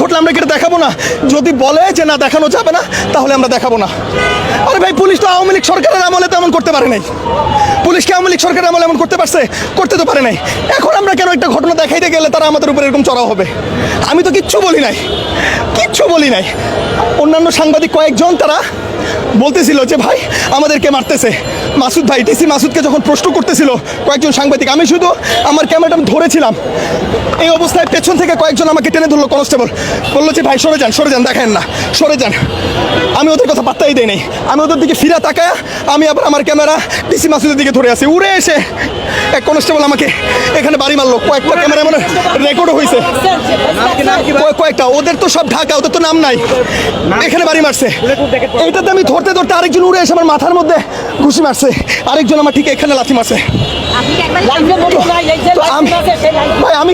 ঘটলে আমরা কি দেখাবো না? যদি বলে যে না, দেখানো যাবে না, তাহলে আমরা দেখাবো না। আরে ভাই, পুলিশ তো সরকারের আমলে তেমন করতে পারে নাই। পুলিশকে আওয়ামী লীগ সরকারের আমলে এমন করতে পারছে, করতে তো পারে নাই। এখন আমরা কেন একটা ঘটনা দেখাইতে গেলে তারা আমাদের উপরে এরকম চড়াও হবে? আমি তো কিচ্ছু বলি নাই। কিচ্ছু বলি নাই। অন্যান্য সাংবাদিক কয়েকজন তারা বলতেছিল যে, ভাই, আমাদেরকে মারতেছে। মাসুদ ভাই, টিসি মাসুদকে যখন প্রশ্ন করতেছিল কয়েকজন সাংবাদিক, আমি শুধু আমার ক্যামেরাটা ধরেছিলাম। এই অবস্থায় পেছন থেকে কয়েকজন আমাকে টেনে ধরলো কনস্টেবল। বলল যে, ভাই, সরে যান সরে যান দেখেন না, সরে যান। আমি ওদের কথা পাত্তাই দেই নাই। আমি ওদের দিকে ফিরে তাকায় আমি আবার আমার ক্যামেরা ডিসি মাসুদের দিকে ধরে আছি। উড়ে এসে। এক কনস্টেবল আমাকে এখানে বাড়ি মারলো। কয়েকটা ক্যামেরা মানে রেকর্ডও হয়েছে। কয়েকটা? ওদের তো সব ঢাকা ওদের তো নাম নাই। এখানে বাড়ি মারছে। এটাতে আমি ধরতে ধরতে আরেকজন উড়ে এসে আমার মাথার মধ্যে ঘুষি মারছে। আরেকজন আমার ঠিক এখানে লাথি মারছে।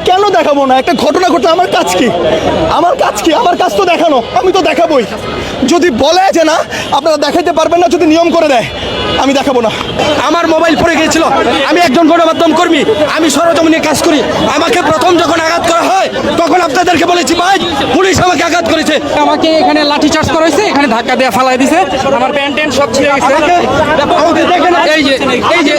কেন দেখাবো না? একটা ঘটনা ঘটলে আমার কাজ কি? আমার কাজ কি? আমার কাজ তো দেখানো আমি তো দেখাবোই। যদি বলে যে না আপনারা দেখাইতে পারবেন না যদি নিয়ম করে দেয় আমি দেখাবো না। আমার মোবাইল পড়ে গিয়েছিল আমি একজন গণমাধ্যম কর্মী আমি সরজমিনে কাজ করি। আমাকে প্রথম যখন আঘাত করা হয় তখন আপনাদেরকে বলেছি ভাই পুলিশ আমাকে আঘাত করেছে। আমাকে এখানে লাঠি চার্জ করা হয়েছে এখানে ধাক্কা দিয়ে ফালাই দিছে। আমার প্যান্ট ট্যান্ট সব ছিঁড়ে গেছে। এই যে এই যে